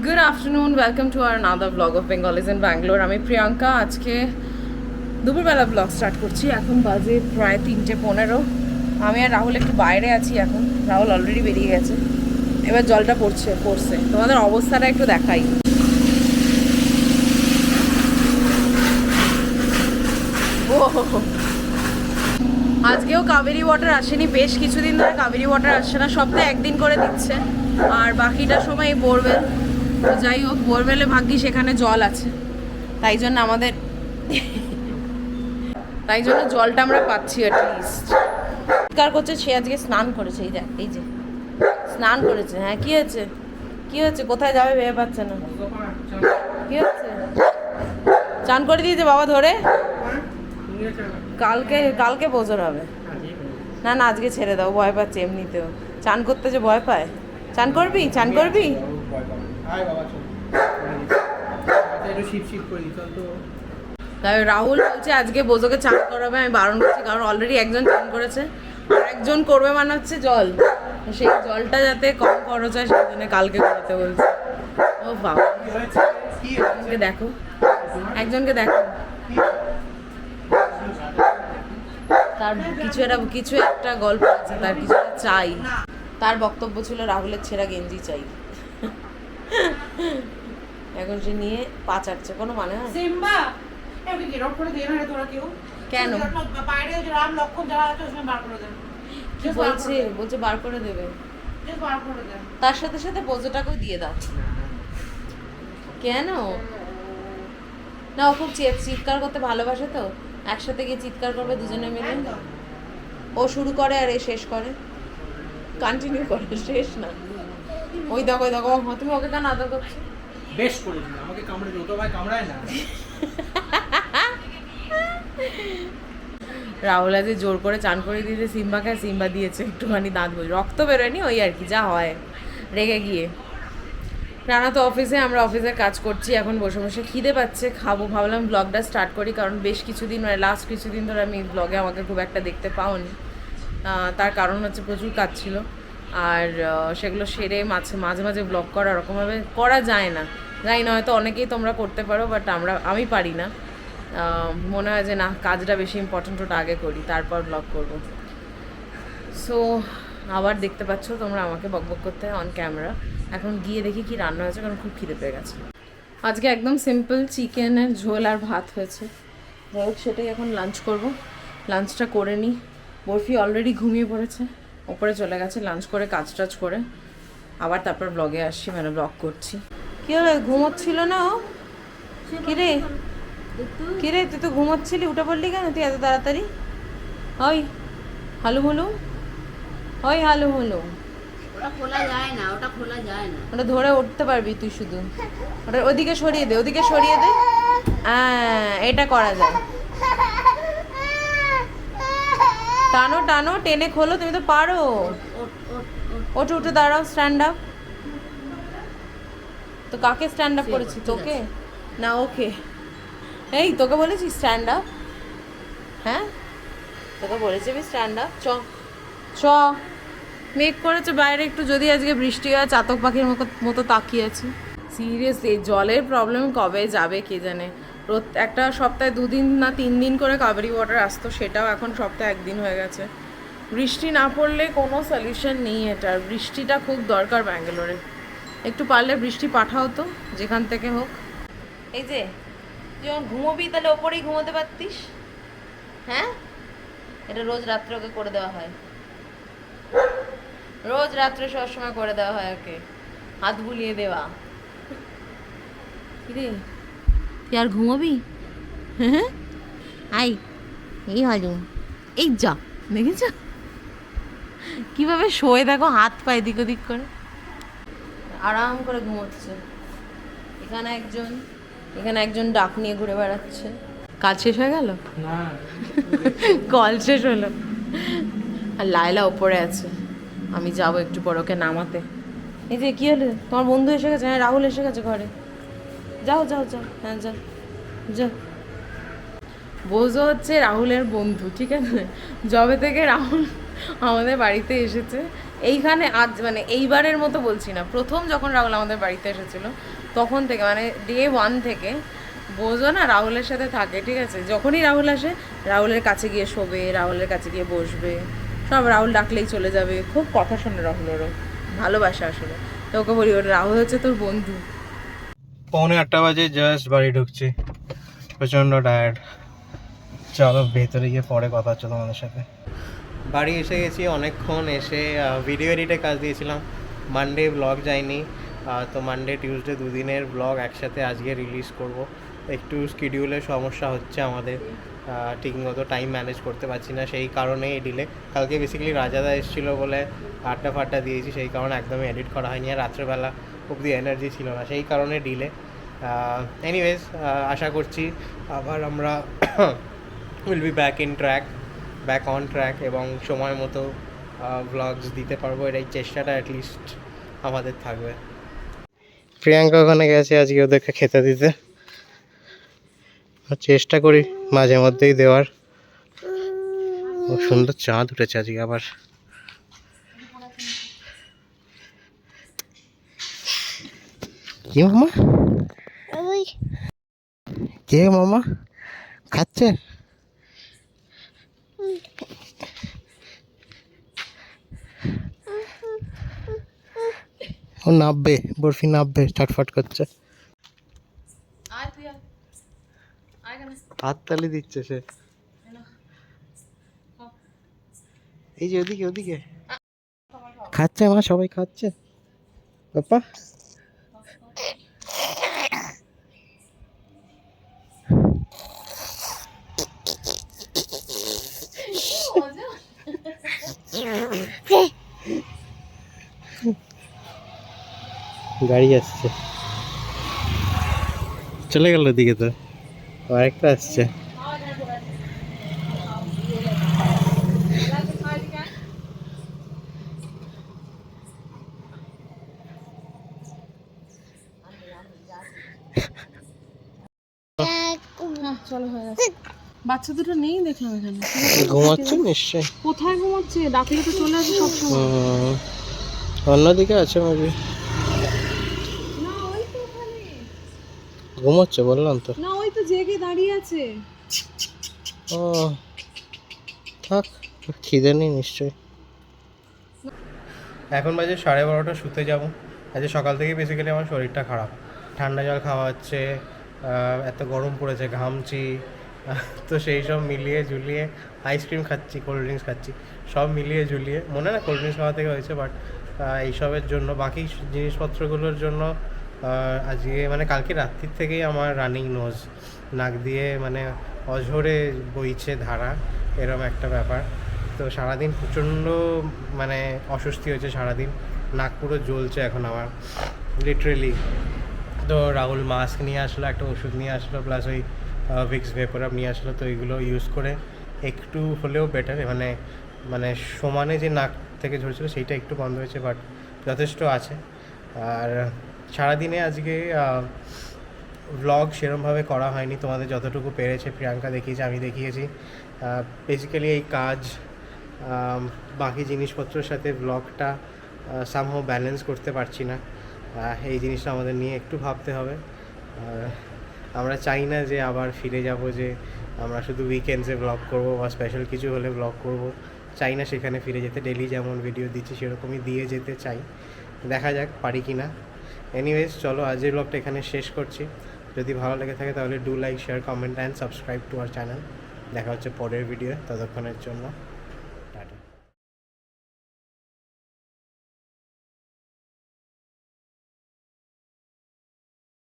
Good afternoon welcome to another blog of Bengal is in Bangalore আমি প্রিয়াঙ্কা। আজকে দুপুরবেলা blog start করছি। এখন বাজে প্রায় তিনটে পনেরো। আমি আর রাহুল একটু বাইরে আছি এখন। রাহুল অলরেডি বেরিয়ে গেছে। এবার জলটা পড়ছে পড়ছে। তোমাদের অবস্থাটা একটু দেখাই। আজকেও কাবেরি ওয়াটার আসেনি। বেশ কিছুদিন ধরে কাবেরি ওয়াটার আসছে না। সপ্তাহে একদিন করে দিচ্ছে। আর বাকিটা সময় বোরওয়েল তো যাই হোক বোরওয়েলে ভাগ্যি সেখানে জল আছে। তাই জন্য আমাদের তাই জন্য জলটা আমরা পাচ্ছি অ্যাটলিস্ট চিৎকার করছে, সে আজকে স্নান করেছে, এই দেখ, এই যে। স্নান করেছে হ্যাঁ কি হয়েছে? কি হচ্ছে কোথায় যাবে ভেবে পাচ্ছে না। কি হচ্ছে চান করে দিয়েছে বাবা ধরে? কালকে কালকে বোঝর হবে। না না, আজকে ছেড়ে দাও, ভয় পাচ্ছে এমনিতেও। চান করতে যে ভয় পায়। চান করবি? চান করবি? আয় বাবা চল। একটু শিপ শিপ করি চল তো। তাই রাহুল বলছে আজকে বোঝোকে চান করাবে আমি বারণ করছি কারণ অলরেডি একজন চান করেছে। আর একজন করবে মানে হচ্ছে জল। সেই জলটা যাতে কম খরচ হয় সেই জন্য কালকে করাতে বলছে। ও বাবা। একজনকে দেখো। একজনকে দেখো। তার কিছু একটা কিছু একটা গল্প আছে তার কিছু চাই। তার বক্তব্য ছিল রাহুলের ছেঁড়া গেঞ্জি চাই। এখন সে নিয়ে পা চাটছে কোনো মানে হয় সিম্বা এমনি করে দিয়ে না তোরা কেউ। কেন? বাইরে যে রাম লক্ষণ যারা আছে ওখানে বার করে দেন কি বলছে? বলছে বার করে দেবে। বার করে দেন তার সাথে সাথে বোঝোটাকেও দিয়ে দাও। কেন? না ও খুব চিৎকার করতে ভালোবাসে তো। একসাথে গিয়ে চিৎকার করবে দুজনে মিলে। ও শুরু করে আর এ শেষ করে। কন্টিনিউ করে শেষ না। ওই দেখো ওই দেখো। তুমি ওকে কেন আদর করছ বেশ করেছিল আমাকে কামড়ে দিল তো ভাই কামড়ায় না। রাহুল আজ জোর করে চান করে দিয়েছে সিম্বাকে আর সিম্বা দিয়েছে একটুখানি দাঁত বই রক্ত বেরোয়নি ওই আর কি যা হয়। রেগে গিয়ে। রানা তো অফিসে আমরা অফিসের কাজ করছি এখন বসে বসে খিদে পাচ্ছে খাব। ভাবলাম ব্লগটা স্টার্ট করি কারণ বেশ কিছুদিন মানে লাস্ট কিছুদিন ধরে আমি ব্লগে আমাকে খুব একটা দেখতে পাওনি। তার কারণ হচ্ছে প্রচুর কাজ ছিল। আর সেগুলো সেরে মাঝে মাঝে মাঝে ব্লগ করা ওরকমভাবে করা যায় না। জানি না, হয়তো অনেকেই তোমরা করতে পারো বাট আমরা, আমি পারি না। মনে হয় যে না, কাজটা বেশি ইম্পর্টেন্ট ওটা আগে করি, তারপর ব্লগ করব। সো আবার দেখতে পাচ্ছ তোমরা আমাকে বকবক করতে অন ক্যামেরা এখন গিয়ে দেখি কি রান্না হয়েছে, কারণ খুব খিদে পেয়ে গেছে। আজকে একদম সিম্পল চিকেনের ঝোল আর ভাত হয়েছে। যাই হোক, সেটাই এখন লাঞ্চ করব। লাঞ্চটা করে নিই বরফি অলরেডি ঘুমিয়ে পড়েছে। ওপরে চলে গেছে লাঞ্চ করে কাজ টাজ করে। আবার তারপর ব্লগে আসছি মানে ব্লগ করছি। কি হলো ঘুমোচ্ছিল না ও? কিরে কিরে তুই তো ঘুমোচ্ছিলি উঠে পড়লি কেন? তুই এত তাড়াতাড়ি? ওই হালু মুলু ওই হালু মুলু ওটা খোলা যায় না ওটা খোলা যায় না। ওটা ধরে উঠতে পারবি তুই শুধু। ওটা ওদিকে সরিয়ে দে ওদিকে সরিয়ে দে। হ্যাঁ এটা করা যায়। টানো টানো টেনে খোলো তুমি তো পারো। ওঠে উঠে দাঁড়াও স্ট্যান্ড আপ তো কাকে স্ট্যান্ড আপ করেছি? তোকে? না ওকে। এই তোকে বলেছি স্ট্যান্ড আপ হ্যাঁ? তোকে বলেছি আমি স্ট্যান্ড আপ চ। চ। মেঘ করেছে বাইরে একটু যদি আজকে বৃষ্টি হয় চাতক পাখির মতো মতো তাকিয়ে আছি। সিরিয়াসলি জলের প্রবলেম কবে যাবে কে জানে? একটা সপ্তাহে দুদিন না তিন দিন করে কাবেরি ওয়াটার আসতো, সেটাও এখন সপ্তাহে একদিন হয়ে গেছে। বৃষ্টি না পড়লে কোনো সলিউশন নেই এটার। বৃষ্টিটা খুব দরকার ব্যাঙ্গালোরে। একটু পারলে বৃষ্টি পাঠাও তো, যেখান থেকে হোক। এই যে যখন ঘুমোবি তাহলে ওপরেই ঘুমোতে পারতিস? হ্যাঁ? এটা রোজ রাত্রে ওকে করে দেওয়া হয়। রোজ রাত্রে সব সময় করে দেওয়া হয় ওকে। হাত বুলিয়ে দেওয়া। কিরে? তুই আর ঘুমোবি হ্যাঁ আই এই হালুম এই যা দেখেছ কীভাবে শোয়ে দেখো হাত পায়ে দিক ওদিক করে আরাম করে ঘুমোচ্ছে এখানে একজন এখানে একজন ডাক নিয়ে ঘুরে বেড়াচ্ছে কাজ শেষ হয়ে গেল না কল শেষ হলো আর লায়লা ওপরে আছে। আমি যাব একটু পর ওকে নামাতে। এই যে কি হলো? তোমার বন্ধু এসে গেছে? হ্যাঁ রাহুল এসে গেছে ঘরে। যাও যাও যাও। হ্যাঁ যাও। যাও। বোঝো হচ্ছে রাহুলের বন্ধু, ঠিক আছে? যবে থেকে রাহুল আমাদের বাড়িতে এসেছে, এইখানে আজ মানে এইবারের মতো বলছি না, প্রথম যখন রাহুল আমাদের বাড়িতে এসেছিল, তখন থেকে মানে ডে ওয়ান থেকে, বোঝো না রাহুলের সাথে থাকে, ঠিক আছে? যখনই রাহুল আসে, রাহুলের কাছে গিয়ে শোবে, রাহুলের কাছে গিয়ে বসবে, সব রাহুল ডাকলেই চলে যাবে, খুব কথা শোনে রাহুলেরও, ভালোবাসা আসলে। তো ওকে বলি রাহুল হচ্ছে তোর বন্ধু। পৌনে আটটা বাজে জাস্ট বাড়ি ঢুকছি। প্রচণ্ড টায়ার্ড চলো, ভেতরে গিয়ে পরে কথা হচ্ছে তোমাদের সাথে। বাড়ি এসে গেছি, অনেকক্ষণ এসে ভিডিও এডিটে কাজ দিয়েছিলাম। মানডে ব্লগ যায়নি তো মানডে টিউসডে দুদিনের ব্লগ একসাথে আজকে রিলিজ করব। একটু স্কিডিউলের সমস্যা হচ্ছে আমাদের। ঠিকমতো টাইম ম্যানেজ করতে পারছি না, সেই কারণেই ডিলে কালকে বেসিক্যালি রাজাদা এসেছিল বলে আড্ডা ফাড্ডা দিয়েছি, সেই কারণে একদমই এডিট করা হয়নি। আর রাত্রেবেলা অবধি এনার্জি ছিল না, সেই কারণে ডিলে এনিওয়েজ আশা করছি আবার আমরা will be back in track back on track এবং সময় মতো ব্লগস দিতে পারব। এটাই চেষ্টাটা অ্যাটলিস্ট আমাদের থাকবে। প্রিয়াঙ্কা ওখানে গেছে, আজকে ওদেরকে খেতে দিতে। চেষ্টা করি মাঝে মধ্যেই দেওয়ার। সুন্দর চাঁদ উঠেছে আজকে আবার। কি মামা? কে মামা? খাচ্ছে? ও নাববে বরফি নাববে ছটফট করছে। আয় তুই আয়। আয় কেন হাততালি দিচ্ছে সে। এই যে ওদিকে ওদিকে। খাচ্ছে মা সবাই খাচ্ছে। বাপ্পা। গাড়ি আসছে। চলে গেল ওদিকে তো। আরেকটা আসছে। চলো হয়ে গেছে। বাচ্চা দুটো নেই দেখলাম এখানে। ঘুমাচ্ছে নিশ্চয়ই। কোথায় ঘুমাচ্ছে? রাত্রিরে তো চলে আসে সবসময়। অন্যদিকে আছে মেবি ঘুমোচ্ছে বললাম তো। না ওই তো জেগে দাঁড়িয়ে আছে। ও থাক খিদে নেই নিশ্চয়ই। এখন বাজে সাড়ে বারোটা শুতে যাব। আজকে সকাল থেকে বেসিক্যালি আমার শরীরটা খারাপ। ঠান্ডা জল খাওয়া হচ্ছে এত গরম পড়েছে ঘামছি। তো সেই সব মিলিয়ে ঝুলিয়ে আইসক্রিম খাচ্ছি কোল্ড ড্রিঙ্কস খাচ্ছি। সব মিলিয়ে ঝুলিয়ে মনে না কোল্ড ড্রিঙ্কস খাওয়া থেকে হয়েছে বাট এইসবের জন্য, বাকি জিনিসপত্রগুলোর জন্য আজকে মানে কালকে রাত্রির থেকেই আমার রানিং নোজ নাক দিয়ে মানে অঝরে বইছে ধারা, এরম একটা ব্যাপার। তো সারাদিন প্রচণ্ড মানে অস্বস্তি হয়েছে সারাদিন, নাক পুরো জ্বলছে এখন আমার লিটারেলি তো রাহুল মাস্ক নিয়ে আসলো, একটা ওষুধ নিয়ে আসলো প্লাস ওই ভিক্স ভেপোরাপ নিয়ে আসলো, তো এইগুলো ইউজ করে একটু হলেও বেটার মানে মানে সমানে যে নাক থেকে ঝরছিল, সেইটা একটু বন্ধ হয়েছে বাট যথেষ্ট আছে। আর সারাদিনে আজকে ব্লগ সেরমভাবে করা হয়নি, তোমাদের যতটুকু পেরেছে, প্রিয়াঙ্কা দেখিয়েছে, আমি দেখিয়েছি। বেসিক্যালি এই কাজ বাকি জিনিসপত্রের সাথে ব্লগটা সামহাও ব্যালেন্স করতে পারছি না। এই জিনিসটা আমাদের নিয়ে একটু ভাবতে হবে। আমরা চাই না যে আবার ফিরে যাব, যে আমরা শুধু উইকেন্ডসে ব্লগ করব বা স্পেশাল কিছু হলে ব্লগ করব। চাই না সেখানে ফিরে যেতে। ডেলি যেমন ভিডিও দিচ্ছি, সেরকমই দিয়ে যেতে চাই। দেখা যাক পারি কি না এনিওয়েজ চলো আজের ব্লগটা এখানে শেষ করছি। যদি ভালো লেগে থাকে তাহলে do like share comment and subscribe to our channel দেখা হচ্ছে পরের ভিডিও ততক্ষণের জন্য।